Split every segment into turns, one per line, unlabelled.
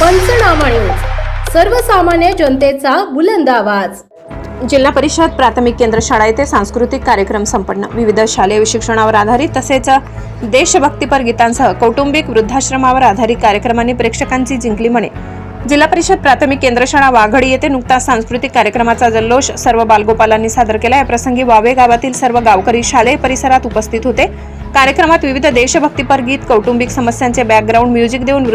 पंचनामा न्यूज. सर्वसामान्य जनतेचा बुलंद आवाज.
जिल्हा परिषद प्राथमिक केंद्र शाळा येथे सांस्कृतिक कार्यक्रम संपन्न. विविध शालेय शिक्षणावर आधारित तसेच देशभक्तीपर गीतांसह कौटुंबिक वृद्धाश्रमावर आधारित कार्यक्रमांनी प्रेक्षकांची जिंकली म्हणे जिल्हा परिषद प्राथमिक केंद्र शाळा वाघडी येथे नुकताच सांस्कृतिक कार्यक्रमाचा जल्लोष सर्व बालगोपालांनी सादर केला. या प्रसंगी वावे गावातील सर्व गावकरी शालेय परिसरात उपस्थित होते. कार्यक्रमात विविध देशभक्तीपर गीत कौटुंबिक समस्यांचे बॅकग्राऊंड म्युझिक देऊन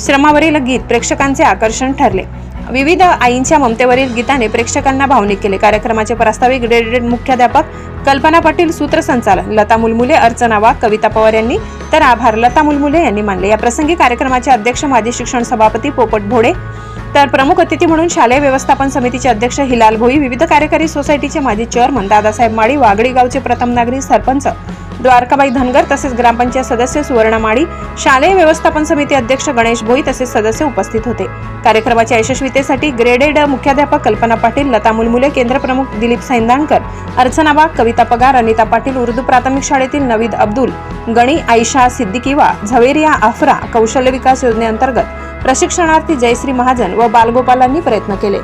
श्रमावरील गीत प्रेक्षकांचे आकर्षण ठरले. विविध आईंच्या ममतेवरील गीताने प्रेक्षकांना भावनिक केले. कार्यक्रमाचे प्रास्ताविक ग्रेडेड मुख्याध्यापक कल्पना पाटील सूत्रसंचालन लता मुलमुले अर्चना वाघ कविता पवार यांनी तर आभार लता मुलमुले यांनी मानले. या प्रसंगी कार्यक्रमाचे अध्यक्ष माजी शिक्षण सभापती पोपट भोडे तर प्रमुख अतिथी म्हणून शालेय व्यवस्थापन समितीचे अध्यक्ष हिलाल भोई विविध कार्यकारी सोसायटीचे माजी चेअरमन दादासाहेब माळी वागडी गावचे प्रथम नागरी सरपंच द्वारकाबाई धनगर तसेच ग्रामपंचायत सदस्य सुवर्णा माळी शालेय व्यवस्थापन समिती अध्यक्ष गणेश भोई तसेच सदस्य उपस्थित होते. कार्यक्रमाच्या यशस्वीतेसाठी ग्रेडेड मुख्याध्यापक कल्पना पाटील लता मुलमुले केंद्रप्रमुख दिलीप सैंदाणकर अर्चना कविता पगार अनिता पाटील उर्दू प्राथमिक शाळेतील नवीद अब्दुल गणी आयशा सिद्दीकीवा झवेरिया अफरा कौशल्य विकास योजनेअंतर्गत प्रशिक्षणार्थी जयश्री महाजन व बालगोपालांनी प्रयत्न केले.